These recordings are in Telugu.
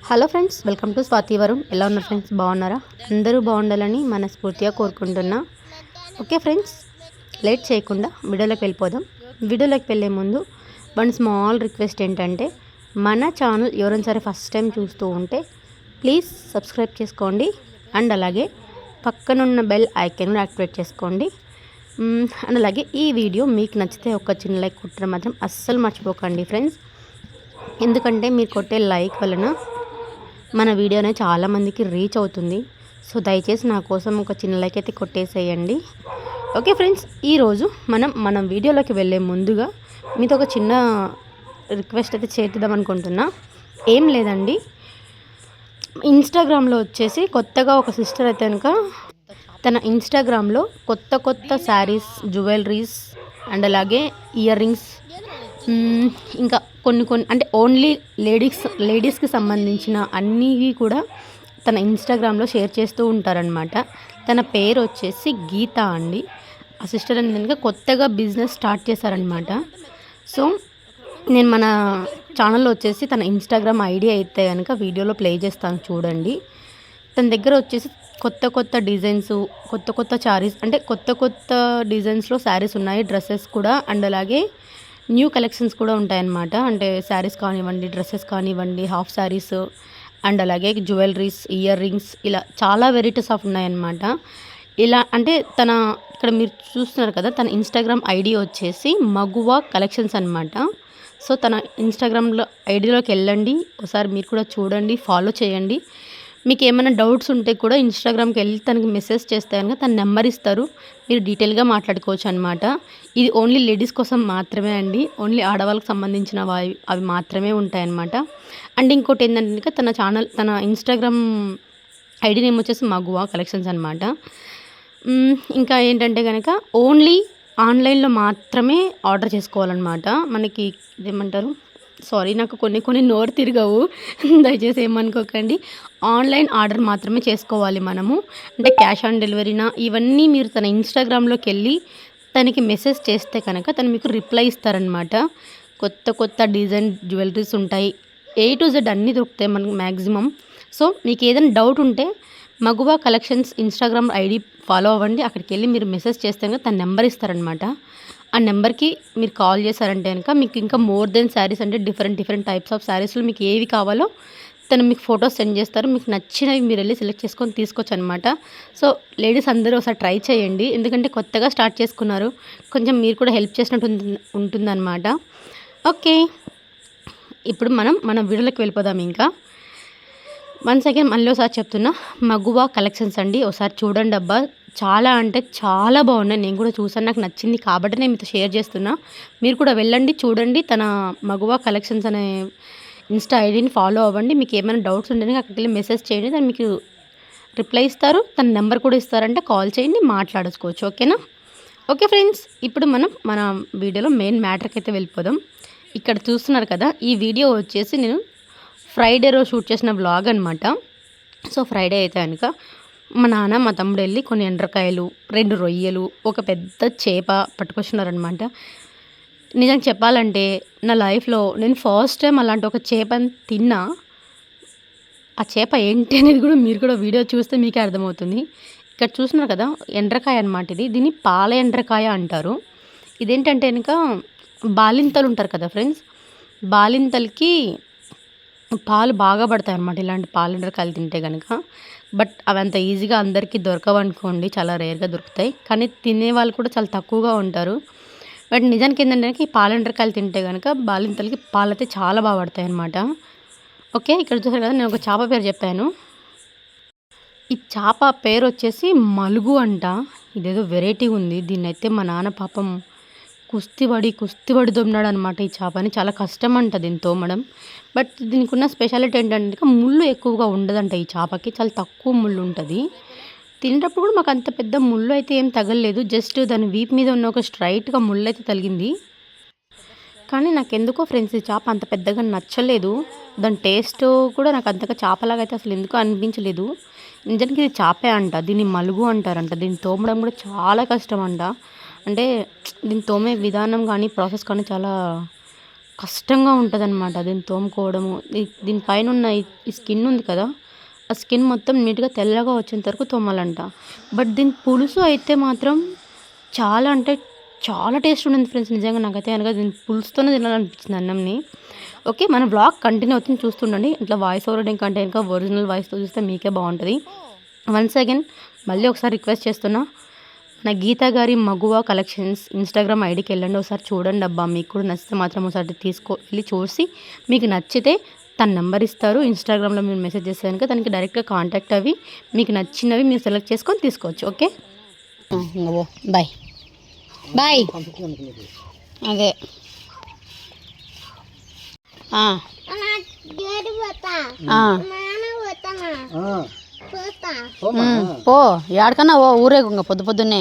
Hello friends welcome to Swathi Varun. ఎలా ఉన్నారు ఫ్రెండ్స్? బాగున్నారా? అందరూ బాగుండాలని మనస్ఫూర్తిగా కోరుకుంటున్నా. ఓకే ఫ్రెండ్స్ లేట్ చేయకుండా వీడియోలోకి వెళ్ళిపోదాం. వీడియోలోకి వెళ్ళే ముందు వన్ స్మాల్ రిక్వెస్ట్ ఏంటంటే మన ఛానల్ ఎవరైనా సరే ఫస్ట్ టైం చూస్తూ ఉంటే ప్లీజ్ సబ్స్క్రైబ్ చేసుకోండి. అండ్ అలాగే పక్కనున్న బెల్ ఐకాన్ యాక్టివేట్ చేసుకోండి. అండ్ అలాగే ఈ వీడియో మీకు నచ్చితే ఒక చిన్న లైక్ కుట్టడం మాత్రం అస్సలు మర్చిపోకండి ఫ్రెండ్స్. ఎందుకంటే మీరు కొట్టే లైక్ వలన మన వీడియో అనేది చాలామందికి రీచ్ అవుతుంది. సో దయచేసి నా కోసం ఒక చిన్న లైక్ అయితే కొట్టేసేయండి. ఓకే ఫ్రెండ్స్ ఈరోజు మనం మన వీడియోలోకి వెళ్ళే ముందుగా మీతో ఒక చిన్న రిక్వెస్ట్ అయితే చేద్దాం అనుకుంటున్నా. ఏం లేదండి. ఇన్స్టాగ్రామ్లో వచ్చేసి కొత్తగా ఒక సిస్టర్ అయితే కనుక తన ఇన్స్టాగ్రామ్లో కొత్త కొత్త శారీస్ జ్యువెలరీస్ అండ్ అలాగే ఇయర్ రింగ్స్ ఇంకా కొన్ని కొన్ని అంటే ఓన్లీ లేడీస్ లేడీస్కి సంబంధించిన అన్నీ కూడా తన ఇన్స్టాగ్రామ్లో షేర్ చేస్తూ ఉంటారనమాట తన పేరు వచ్చేసి గీత అండి. ఆ సిస్టర్ అనేది కనుక కొత్తగా బిజినెస్ స్టార్ట్ చేశారనమాట సో నేను మన ఛానల్లో వచ్చేసి తన ఇన్స్టాగ్రామ్ ఐడి అయితే కనుక వీడియోలో ప్లే చేస్తాను చూడండి. తన దగ్గర వచ్చేసి కొత్త కొత్త డిజైన్స్ కొత్త కొత్త శారీస్ అంటే కొత్త కొత్త డిజైన్స్లో శారీస్ ఉన్నాయి డ్రెస్సెస్ కూడా. అండ్ అలాగే న్యూ కలెక్షన్స్ కూడా ఉంటాయన్నమాట. అంటే శారీస్ కానివ్వండి డ్రెస్సెస్ కానివ్వండి హాఫ్ శారీస్ అండ్ అలాగే జ్యువెలరీస్ ఇయర్ రింగ్స్ ఇలా చాలా వెరైటీస్ ఆఫ్ ఉన్నాయన్నమాట. ఇలా అంటే తన ఇక్కడ మీరు చూస్తున్నారు కదా తన ఇన్స్టాగ్రామ్ ఐడి వచ్చేసి మగువా కలెక్షన్స్ అనమాట సో తన ఇన్స్టాగ్రామ్లో ఐడిలోకి వెళ్ళండి ఒకసారి మీరు కూడా చూడండి ఫాలో చేయండి. మీకు ఏమైనా డౌట్స్ ఉంటే కూడా ఇన్స్టాగ్రామ్కి వెళ్ళి తనకి మెసేజ్ చేస్తే కనుక తన నెంబర్ ఇస్తారు. మీరు డీటెయిల్గా మాట్లాడుకోవచ్చు అనమాట ఇది ఓన్లీ లేడీస్ కోసం మాత్రమే అండి. ఓన్లీ ఆడవాళ్ళకి సంబంధించిన అవి అవి మాత్రమే ఉంటాయన్నమాట అండ్ ఇంకోటి ఏంటంటే తన ఛానల్ తన ఇన్స్టాగ్రామ్ ఐడి నేమ్ వచ్చేసి మగువా కలెక్షన్స్ అనమాట ఇంకా ఏంటంటే కనుక ఓన్లీ ఆన్లైన్లో మాత్రమే ఆర్డర్ చేసుకోవాలన్నమాట. మనకి ఇదేమంటారు? సారీ నాకు కొన్ని కొన్ని నోరు తిరగవు. దయచేసి ఏమనుకోకండి. ఆన్లైన్ ఆర్డర్ మాత్రమే చేసుకోవాలి మనము. అంటే క్యాష్ ఆన్ డెలివరీనా? ఇవన్నీ మీరు తన ఇన్స్టాగ్రామ్లోకి వెళ్ళి తనకి మెసేజ్ చేస్తే కనుక తను మీకు రిప్లై ఇస్తారనమాట కొత్త కొత్త డిజైన్ జ్యువెలరీస్ ఉంటాయి. ఏ టు జెడ్ అన్నీ దొరుకుతాయి మనకు మ్యాక్సిమం సో మీకు ఏదైనా డౌట్ ఉంటే Maguva collections Instagram ID follow అవ్వండి. అక్కడికి వెళ్ళి మీరు మెసేజ్ చేస్తే కనుక తన నెంబర్ ఇస్తారనమాట ఆ నెంబర్కి మీరు కాల్ చేశారంటే కనుక మీకు ఇంకా మోర్ దెన్ శారీస్ అంటే డిఫరెంట్ డిఫరెంట్ టైప్స్ ఆఫ్ శారీస్లో మీకు ఏవి కావాలో తను మీకు ఫొటోస్ సెండ్ చేస్తారు. మీకు నచ్చినవి మీరు వెళ్ళి సెలెక్ట్ చేసుకొని తీసుకోవచ్చు అనమాట సో లేడీస్ అందరూ ఒకసారి ట్రై చేయండి. ఎందుకంటే కొత్తగా స్టార్ట్ చేసుకున్నారు. కొంచెం మీరు కూడా హెల్ప్ చేసినట్టు ఉంటుంది ఉంటుందన్నమాట. ఓకే. ఇప్పుడు మనం మన వీడియోలోకి వెళ్ళిపోదాం ఇంకా. వన్ సెకండ్ మళ్ళీ ఒకసారి చెప్తున్నా మగువా కలెక్షన్స్ అండి. ఒకసారి చూడండి అబ్బా. చాలా అంటే చాలా బాగున్నాయి. నేను కూడా చూసాను నాకు నచ్చింది కాబట్టి నేను మీతో షేర్ చేస్తున్నా. మీరు కూడా వెళ్ళండి చూడండి తన మగువా కలెక్షన్స్ అనే ఇన్స్టా ఐడిని ఫాలో అవ్వండి. మీకు ఏమైనా డౌట్స్ ఉంటే అక్కడికి వెళ్ళి మెసేజ్ చేయండి. దాన్ని మీకు రిప్లై ఇస్తారు. తన నెంబర్ కూడా ఇస్తారంటే కాల్ చేయండి మాట్లాడుకోవచ్చు. ఓకేనా? ఓకే ఫ్రెండ్స్ ఇప్పుడు మనం మన వీడియోలో మెయిన్ మ్యాటర్కి అయితే వెళ్ళిపోదాం. ఇక్కడ చూస్తున్నారు కదా ఈ వీడియో వచ్చేసి నేను ఫ్రైడే రోజు షూట్ చేసిన బ్లాగ్ అనమాట సో ఫ్రైడే అయితే కనుక మా నాన్న మా తమ్ముడు వెళ్ళి కొన్ని ఎండ్రకాయలు రెండు రొయ్యలు ఒక పెద్ద చేప పట్టుకొచ్చినారనమాట నిజంగా చెప్పాలంటే నా లైఫ్లో నేను ఫస్ట్ టైం అలాంటి ఒక చేపని తిన్నా. ఆ చేప ఏంటి అనేది కూడా మీరు కూడా వీడియో చూస్తే మీకే అర్థమవుతుంది. ఇక్కడ చూస్తున్నారు కదా ఎండ్రకాయ అనమాట ఇది. దీన్ని పాల ఎండ్రకాయ అంటారు. ఇదేంటంటే కనుక బాలింతలు ఉంటారు కదా ఫ్రెండ్స్ బాలింతలకి పాలు బాగా పడతాయి అనమాట ఇలాంటి పాలు ఎండ్రకాయలు తింటే కనుక. బట్ అవి అంత ఈజీగా అందరికీ దొరకవు అనుకోండి చాలా రేర్గా దొరుకుతాయి. కానీ తినే వాళ్ళు కూడా చాలా తక్కువగా ఉంటారు. బట్ నిజానికి ఏంటంటే ఈ పాలండ్రకాయలు తింటే కనుక బాలింతలకి పాలైతే చాలా బాగా పడతాయి అనమాట ఓకే ఇక్కడ చూసారు కదా నేను ఒక చేప పేరు చెప్పాను. ఈ చేప పేరు వచ్చేసి మలుగు అంట. ఇదేదో వెరైటీ ఉంది. దీన్ని అయితే మా నాన్న పాపం కుస్తీపడి కుస్తీపడి దొమ్మినాడు అనమాట ఈ చేపని. చాలా కష్టం అంట దీన్ని తోమడం బట్ దీనికి ఉన్న స్పెషాలిటీ ఏంటంటే ముళ్ళు ఎక్కువగా ఉండదంట ఈ చేపకి. చాలా తక్కువ ముళ్ళు ఉంటుంది. తినేటప్పుడు కూడా మాకు అంత పెద్ద ముళ్ళు అయితే ఏం తగలలేదు. జస్ట్ దాని వీప్ మీద ఉన్న ఒక స్ట్రైట్గా ముళ్ళు అయితే తగిలింది. కానీ నాకు ఎందుకో ఫ్రెండ్స్ ఈ చేప అంత పెద్దగా నచ్చలేదు. దాని టేస్ట్ కూడా నాకు అంతగా చేపలాగా అయితే అసలు ఎందుకో అనిపించలేదు. నిజానికి ఇది చేపే అంట. దీన్ని మలుగు అంటారంట. దీన్ని తోమడం కూడా చాలా కష్టం అంట అంటే దీన్ని తోమే విధానం కానీ ప్రాసెస్ కానీ చాలా కష్టంగా ఉంటుంది అనమాట దీన్ని తోముకోవడము. దీని దీనిపైన ఉన్న ఈ- స్కిన్ ఉంది కదా ఆ స్కిన్ మొత్తం నీట్గా తెల్లగా వచ్చేంత వరకు తోమాలంట. బట్ దీని పులుసు అయితే మాత్రం చాలా అంటే చాలా టేస్ట్ ఉండింది ఫ్రెండ్స్. నిజంగా నాకైతే అనగా దీని పులుసుతోనే తినాలనిపించింది అన్నంని. ఓకే మన బ్లాగ్ కంటిన్యూ అవుతుంది. చూస్తుండండి. ఇట్లా వాయిస్ ఓవర్ కంటే ఇంకా ఒరిజినల్ వాయిస్తో చూస్తే మీకే బాగుంటుంది. వన్స్ అగైన్ మళ్ళీ ఒకసారి రిక్వెస్ట్ చేస్తున్నా. నా గీతా గారి మగువ కలెక్షన్స్ ఇన్స్టాగ్రామ్ ఐడికి వెళ్ళండి ఒకసారి చూడండి అబ్బా. మీకు కూడా నచ్చితే మాత్రం ఒకసారి తీసుకో వెళ్ళి చూసి మీకు నచ్చితే తన నెంబర్ ఇస్తారు. ఇన్స్టాగ్రామ్లో మీరు మెసేజ్ చేస్తే కనుక దానికి డైరెక్ట్గా కాంటాక్ట్ అవి. మీకు నచ్చినవి మీరు సెలెక్ట్ చేసుకొని తీసుకోవచ్చు ఓకే? బాయ్. బాయ్. అదే. ఆ, పో. ఏడకన్నా ఓ ఊరే ఇంకా పొద్దు పొద్దున్నే.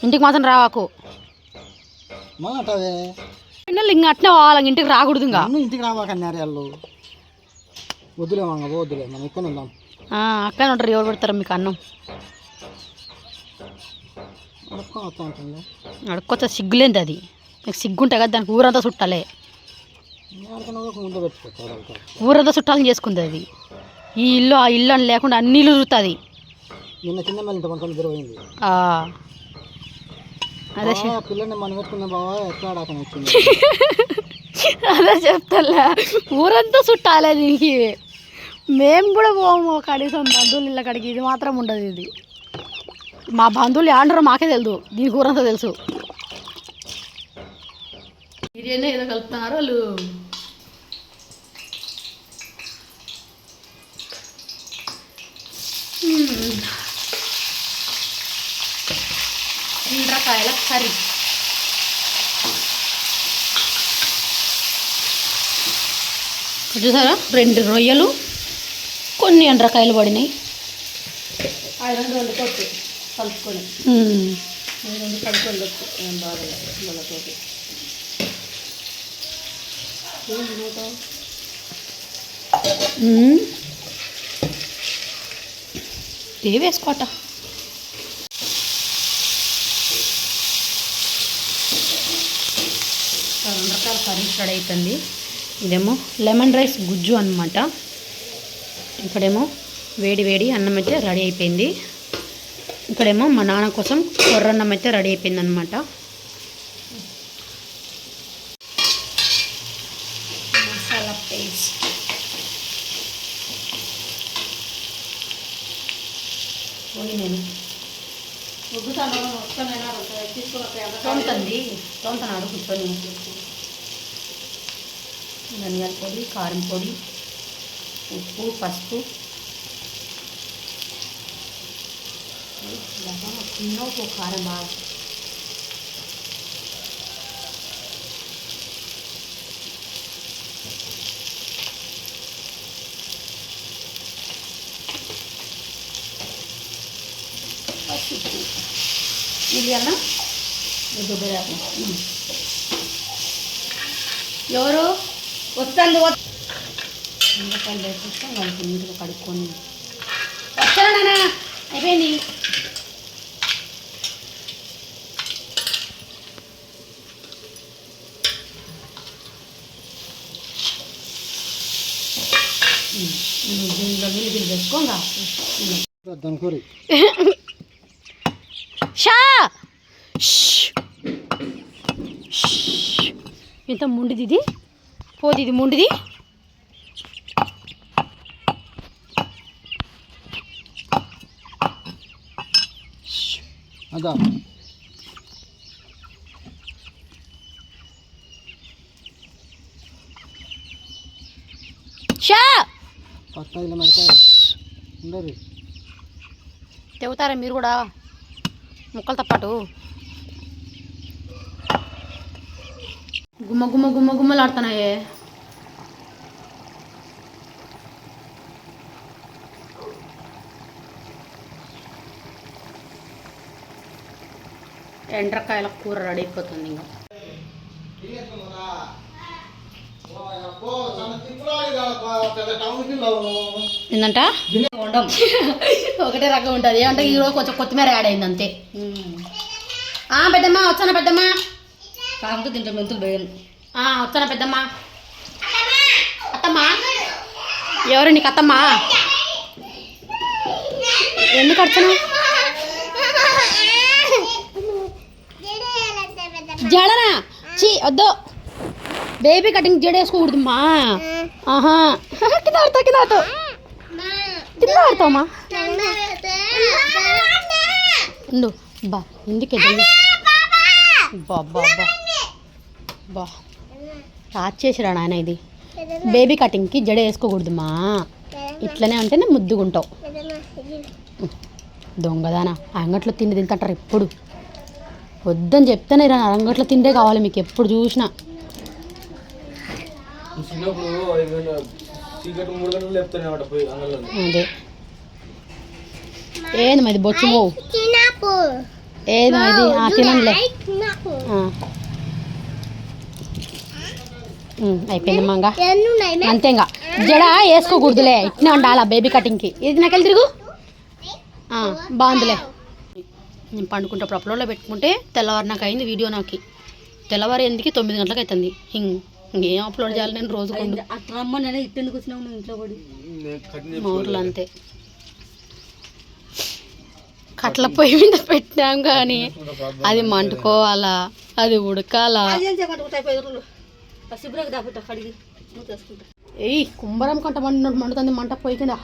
ఇంటికి మాత్రం రావాకు. పిల్లలు ఇంక అట్నే పోవాలి ఇంటికి రాకూడదు ఇంకా ఇంటికి రావాకన్నారు వాళ్ళు వద్దులే వద్దులే. మనం ఉందాం. అక్కనే ఉంటారు. ఎవరు పెడతారు మీకు అన్నం? అడుక్కొచ్చే సిగ్గులేంది అది. మీకు సిగ్గుంటే కదా దానికి ఊరంతా చుట్టాలే. ఊరంతా చుట్టాలని చేసుకుంది అది. ఈ ఇల్లు ఆ ఇల్లు అని లేకుండా అన్ని ఇల్లు చూస్తుంది నిన్న చిన్న మళ్ళీ ఇంత ఇద్దరు పోయింది. అదే బావ, పిల్లని మనం పెట్టుకున్న బావా ఎట్లా ఆడాకని వచ్చింది? అదే చెప్తాలే. ఊరంతా చుట్టాలే దీనికి. మేము కూడా పోము కనీసం బంధువులు ఇళ్ళ కడిగి ఇది మాత్రం ఉండదు ఇది. మా బంధువులు ఏమంటారో మాకే తెలుసు దీనికి ఊరంతా తెలుసు. బిర్యానీ ఏదో కలుపుతున్నారు వాళ్ళు. ఎండ్రకాయల కర్రీ. చూసారా? రెండు రొయ్యలు కొన్ని ఎండ్రకాయలు పడినాయి. రెండు రెండు కొట్టు కలుపుకొని. రెండు కలుపుకొని ఏం బాగలేదు వాళ్ళతోటి ఏ వేసుకోట? రెండు కర్రీ రెడీ అవుతుంది ఇదేమో లెమన్ రైస్ గుజ్జు అనమాట ఇక్కడేమో వేడి వేడి అన్నం అయితే రెడీ అయిపోయింది. ఇక్కడేమో మా నాన్న కోసం కొర్రన్నం అయితే రెడీ అయిపోయింది అనమాట తోముతుంది. తోముతున్నాడు కూర్చొని. ధనియాల పొడి కారం పొడి ఉప్పు పసుపు. చిన్న ఉప్పు కారం బాగా. పసుపు ఇది అన్న ఎవరు? వస్తాను మిరపకాయలు వేసేస్తాం వాళ్ళకి నీట్గా కడుక్కొని. నాన్న. అయిపోయింది. దీనిలో నీళ్ళు గిల్లు దనుకూరి షా. ఎంత ముండిది ఇది? పోది ఇది ముండిది. అదా. తెగుతారా మీరు కూడా? ముక్కలతో పాటు గుమ్మ గుమ్మ గుమ్మ గుమ్మలాడుతున్నాయే. ఎండ్రకాయల కూర రెడీ అయిపోతుంది ఇంకా. ఏంటంట ఒకటే రకం ఉంటుంది. అంటే ఈరోజు కొంచెం కొత్తిమీర యాడ్ అయింది అంతే. ఆ, పెద్దమ్మా వచ్చానా పెద్దమ్మా? కాకపోతే దీంట్లో మెంతులు వేయను వస్తానా పెద్దమ్మ? అత్తమ్మా! ఎవరు నీకు అత్తమ్మా? ఎందుకు అడుగుతున్నావు జడనా? చీ వద్దు. బేబీ కటింగ్ జడ ఆహా. కింద ఆడతావు కింద ఆడతావు కింద ఆడతావమ్మా ఉండు. బా ఎందుకే బాబా బా బా రాజ్ చేసిరా నాయన ఇది. బేబీ కటింగ్కి జడ వేసుకోకూడదమ్మా ఇట్లనే ఉంటేనే ముద్దుగుంటావు. దొంగదానా. అంగట్లో తిండి తింటారు ఎప్పుడు. వద్దని చెప్తేనే రా అంగట్లో తిండే కావాలి మీకు ఎప్పుడు చూసినా. చిన్నప్పుడు చీకటి మూడు గంటలు లేపుతానే అన్నమాట పోయి అంగల్లో అదే. ఏంది మరి బొచ్చు ఏది ఇది? ఆ, తినండిలే అయిపోయింది మంగ. అంతే ఇంకా. జడ వేసుకోకూడదులే. ఇట్నే ఉండాలా బేబీ కటింగ్కి. ఇది నాకెళ్ళి తిరుగు. ఆ, బాగుందిలే. నేను పండుకుంటప్పుడు అప్లోడ్లో పెట్టుకుంటే తెల్లవారు నాకు అయింది వీడియో నాకు. తెల్లవారు ఎందుకు? తొమ్మిది గంటలకు అవుతుంది. ఇంక ఇంకేం అప్లోడ్ చేయాలి నేను రోజుకుండు రమ్మని ఇట్టెందుకు వచ్చినావు నువ్వు ఇంట్లో పడి? కట్టిన మా ఊర్లో అంతే. కట్ల పొయ్యి మీద పెట్టినాం కానీ అది మంటుకోవాలా అది ఉడకాలా? ఏయ్ కుంభరం కంట మండినట్టు మండుతుంది మంట పొయ్యి కింద.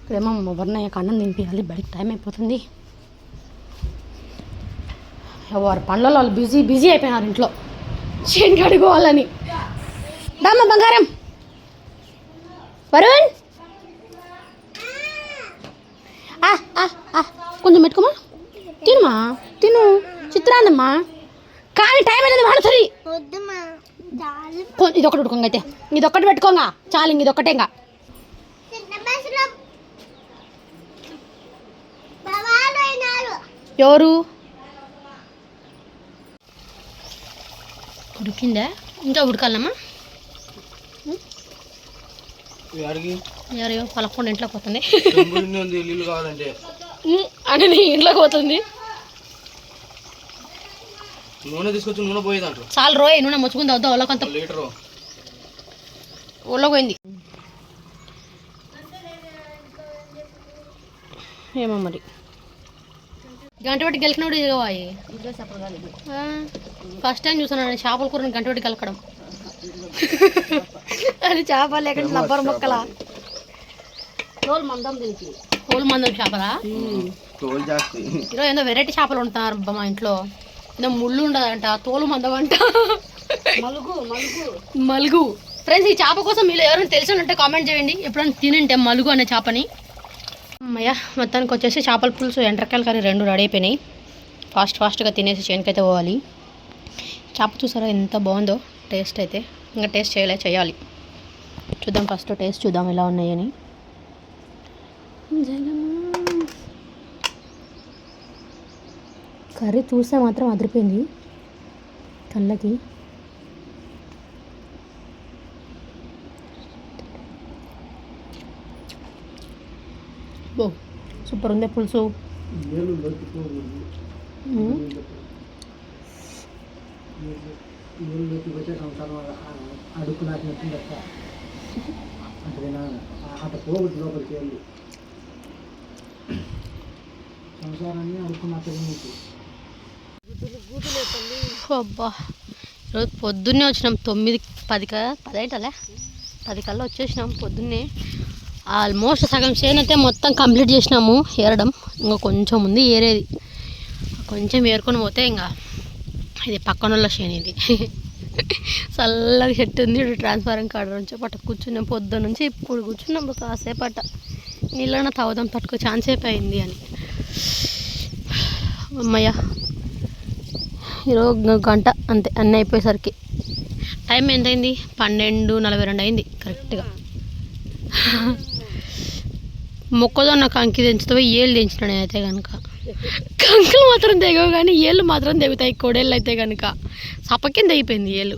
ఇక్కడేమో ఎవరినయ్య అన్నం దింపియాలి బయటకు టైం అయిపోతుంది. ఎవరి పనులలో వాళ్ళు బిజీ బిజీ అయిపోయినారు ఇంట్లో. చేను కడుకోవాలని దామ్మ బంగారం. వరుణ్. కొంచెం పెట్టుకోమా? తినుమా? తిను. చిత్రాన్నమ్మా. కానీ టైం అనేది మాడుతుంది ఇది ఒకటి పెట్టుకోంగ అయితే. ఇది ఒక్కటి పెట్టుకోంగా చాలు ఇంక. ఇది ఒక్కటే ఇంకా ఎవరు? ఉడికిందా? ఇంకా ఉడకాలమ్మా. ఎవరో పలకొండ ఇంట్లోకి పోతుంది. అని నీ ఇంట్లోకి పోతుంది. నూనె తీసుకొచ్చి నూనె పోయేదంట చాలు రోయ్ నూనె ముచ్చుకుంది వద్దా వాళ్ళ కొంత లీటరు. ఊళ్ళో పోయింది. ఏమో మరి. గంట పెట్టి గెలికినప్పుడు ఇది కావాలి ఫస్ట్ టైం చూసాను నేను చేపల కూరని గంట పెట్టి గెలకడం. అది చేప లేకుండా రబ్బర్ మొక్కల. తోలు మందం కోలు మందం చేపలా? తోలు ఈరోజు ఏదో వెరైటీ చేపలు ఉంటున్నారు అబ్బా మా ఇంట్లో. ఏదో ముళ్ళు ఉండదంట తోలు మందం అంట. మలుగు మలుగు. మలుగు. ఫ్రెండ్స్ ఈ చేప కోసం మీరు ఎవరైనా తెలిసి ఉంటే కామెంట్ చేయండి. ఎప్పుడైనా తినంటే మలుగు అనే చేపని. అమ్మయ్య మొత్తానికి వచ్చేసి చేపల పులుసు ఎండ్రకాయలు కర్రీ రెండు రెడీ అయిపోయినాయి. ఫాస్ట్ ఫాస్ట్గా తినేసి చేనుకైతే పోవాలి. చేప చూసారా ఎంత బాగుందో టేస్ట్ అయితే. ఇంకా టేస్ట్ చేయలే చేయాలి. చూద్దాం ఫస్ట్ టేస్ట్ చూద్దాం ఎలా ఉన్నాయని కర్రీ చూస్తే మాత్రం అదిరిపోయింది. కళ్ళకి ఓ సూపర్ ఉంది పులుసు అడుగు పోగొట్టు లోపలికి వెళ్ళి సంసారాన్ని అబ్బా ఈరోజు పొద్దున్నే వచ్చినాం తొమ్మిది పది క పది పది కల్లా వచ్చేసినాం పొద్దున్నే. ఆల్మోస్ట్ సగం చేను అయితే మొత్తం కంప్లీట్ చేసినాము ఏరడం. ఇంకా కొంచెం ఉంది ఏరేది. కొంచెం ఏరుకొని పోతే ఇంకా ఇది పక్కన వాళ్ళ చేను ఇది. చల్లగా చెట్టు ఉంది ఇటు ట్రాన్స్ఫారం కాడ నుంచి పట్ట కూర్చున్నాం పొద్దు నుంచి ఇప్పుడు కూర్చున్నాం ఒక కాసేపు అట్ట నీళ్ళన్న తాగుదాం తట్టుకో ఛాన్స్ అయిపోయింది అని. అమ్మయ్య. ఈరోజు గంట అంతే అన్నీ అయిపోయేసరికి. టైం ఎంతైంది? పన్నెండు నలభై రెండు అయింది కరెక్ట్గా మొక్కజొన్న కంకి తెంచుతావో ఏళ్ళు తెంచినాడు అయితే కనుక కంకులు మాత్రం తెగవు కానీ ఏళ్ళు మాత్రం తెగుతాయి కోడేళ్ళు అయితే కనుక సపకింద అయిపోయింది ఏళ్ళు.